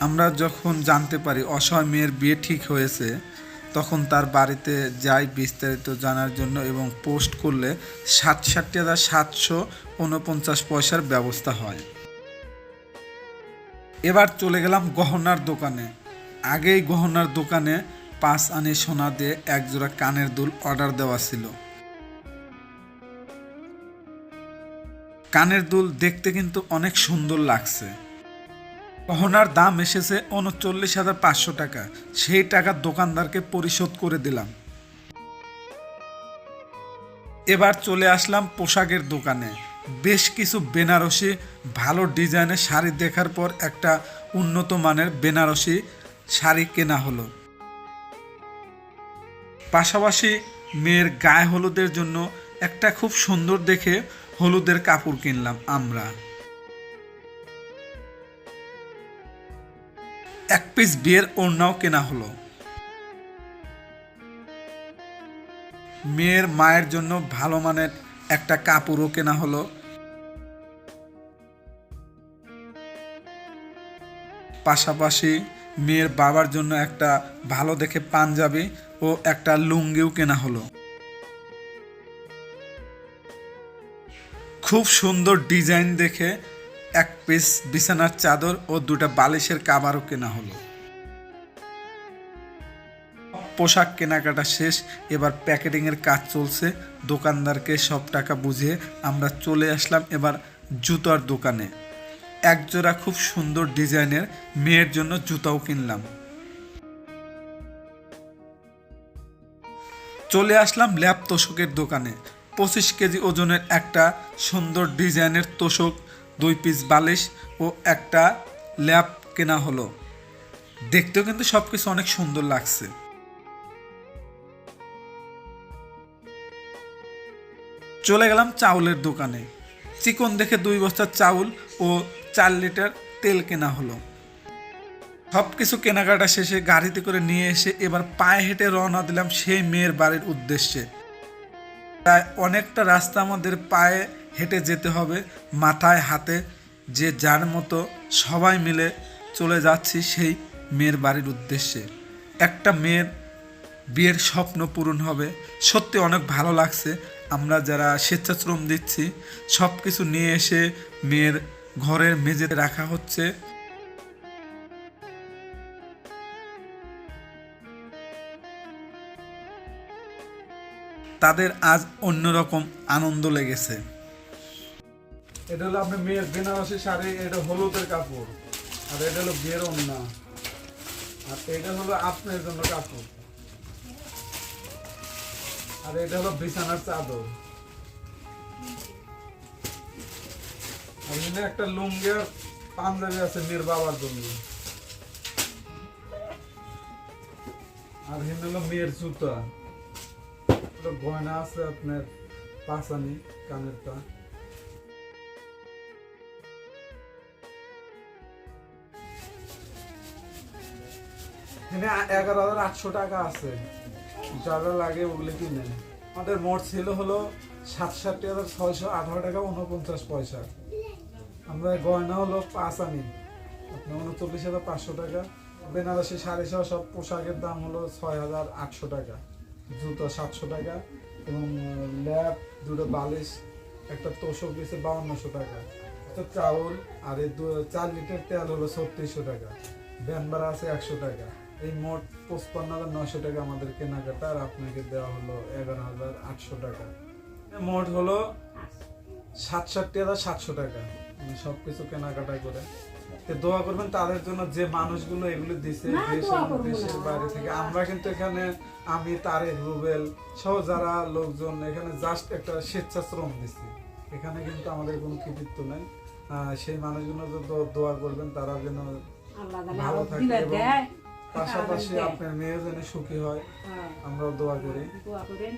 আমরা যখন জানতে পারি অসহায় মেয়ের বিয়ে ঠিক হয়েছে, তখন তার বাড়িতে যাই বিস্তারিত জানার জন্য এবং পোস্ট করলে সাতষট্টি হাজার সাতশো উনপঞ্চাশ পয়সার ব্যবস্থা হয়। এবার চলে গেলাম গহনার দোকানে। আগেই গহনার দোকানে পাঁচ আনি সোনা দিয়ে একজোড়া কানের দুল অর্ডার দেওয়া ছিল। কানের দুল দেখতে কিন্তু অনেক সুন্দর লাগছে। গহনার দাম এসেছে উনচল্লিশ হাজার পাঁচশো টাকা। সেই টাকা দোকানদারকে পরিশোধ করে দিলাম। এবার চলে আসলাম পোশাকের দোকানে। বেশ কিছু বেনারসি, ভালো ডিজাইনের শাড়ি দেখার পর একটা উন্নত মানের বেনারসি শাড়ি কেনা হলো। পাশাপাশি মেয়ের গায়ে হলুদের জন্য একটা খুব সুন্দর দেখে হলুদের কাপড় কিনলাম আমরা। এক পিস বিয়ের ওড়নাও কেনা হলো। মেয়ের মায়ের জন্য ভালো মানের একটা কাপড়ও কেনা হলো। পাশাপাশি মেয়ের বাবার জন্য একটা ভালো দেখে পাঞ্জাবি ও একটা লুঙ্গিও কেনা হলো। খুব সুন্দর ডিজাইন দেখে এক পিস বিছানার চাদর ও দুটা বালিশের কাবারও কেনা হলো। পোশাক কেনাকাটা শেষ, এবার প্যাকেটিংয়ের কাজ চলছে। দোকানদারকে সব টাকা বুঝিয়ে আমরা চলে আসলাম এবার জুতার দোকানে। একজোড়া খুব সুন্দর ডিজাইনের মেয়ের জন্য জুতাও কিনলাম। চলে আসলাম ল্যাব তোষকের দোকানে। পঁচিশ কেজি ওজনের একটা সুন্দর ডিজাইনের তোষক দুই পিস বালিশ ও একটা ল্যাপ কেনা হলো। দেখতেও কিন্তু সব কিছু অনেক সুন্দর লাগছে। চলে গেলাম চাউলের দোকানে। চিকন দেখে দুই বস্তার চাউল ও চার লিটার তেল কেনা হলো। সব কিছু কেনাকাটা শেষে গাড়িতে করে নিয়ে এসে এবার পায়ে হেঁটে রওনা দিলাম সেই মেয়ের বাড়ির উদ্দেশ্যে। প্রায় অনেকটা রাস্তা আমাদের পায়ে হেঁটে যেতে হবে, মাথায়, হাতে, যে যার মতো সবাই মিলে চলে যাচ্ছি সেই মেয়ের বাড়ির উদ্দেশ্যে। একটা মেয়ের বিয়ের স্বপ্ন পূরণ হবে। সত্যি অনেক ভালো লাগছে। আমরা যারা স্বেচ্ছাশ্রম দিচ্ছি সব কিছু নিয়ে এসে মেয়ের ঘরের মেঝেতে রাখা হচ্ছে। তাদের আজ অন্যরকম আনন্দ লেগেছে। এটা হলো আপনার মেয়ের বেনারসি শাড়ি, এটা হলুদের কাপড়। আর এটা হলো বিয়ের ওন্না আর এটা হলো আপনার জন্য কাপড়। আর এটা হলো বিছানার চাদর। একটা লুঙ্গি পাঞ্জাবি আছে মেয়ের বাবার জন্য। আর এখানে হলো মেয়ের জুতা। গয়না আছে আপনার, পাঁচানি, কানেরটা। এগারো হাজার আটশো টাকা আছে। যারা লাগে ওগুলো কিনে আমাদের মোট ছিল হলো সাতষট্টি হাজার ছয়শো আঠারো টাকা উনপঞ্চাশ পয়সা। আমরা গয়না হলো পাঁচ আনি। আপনার উনচল্লিশ হাজার পাঁচশো টাকা। বেনারসি শাড়ি সহ সব পোশাকের দাম হলো ছয় হাজার আটশো টাকা। জুতো সাতশো টাকা এবং ল্যাব দুটো বালিশ, একটা তোষক দিয়েছে বাউন্নশো টাকা। একটা চাউল আর এই চার লিটার তেল হলো ছত্রিশশো টাকা। ভ্যান আছে একশো টাকা। এই মোট পঁচপান্ন হাজার নয়শো টাকা আমাদের কেনাকাটা আর আপনাকে দেওয়া হলো এগারো হাজার আটশো টাকা। মোট হলো সাতষট্টি হাজার সাতশো টাকা। মানে সবকিছু কেনাকাটা করে। দোয়া করবেন তাদের জন্য যে মানুষগুলো এগুলো দিছে দেশের বাইরে থেকে। আমরা কিন্তু এখানে আমি তারেক রুবেল সহ যারা লোকজন এখানে জাস্ট একটা স্বেচ্ছাশ্রম দিচ্ছি এখানে কিন্তু আমাদের কোনো কৃতিত্ব নাই। সেই মানুষগুলো দোয়া করবেন তারা যেন ভালো থাকে পাশাপাশি আপনার মেয়ে যেন সুখী হয় হ্যাঁ, আমরাও দোয়া করি। দোয়া করেন।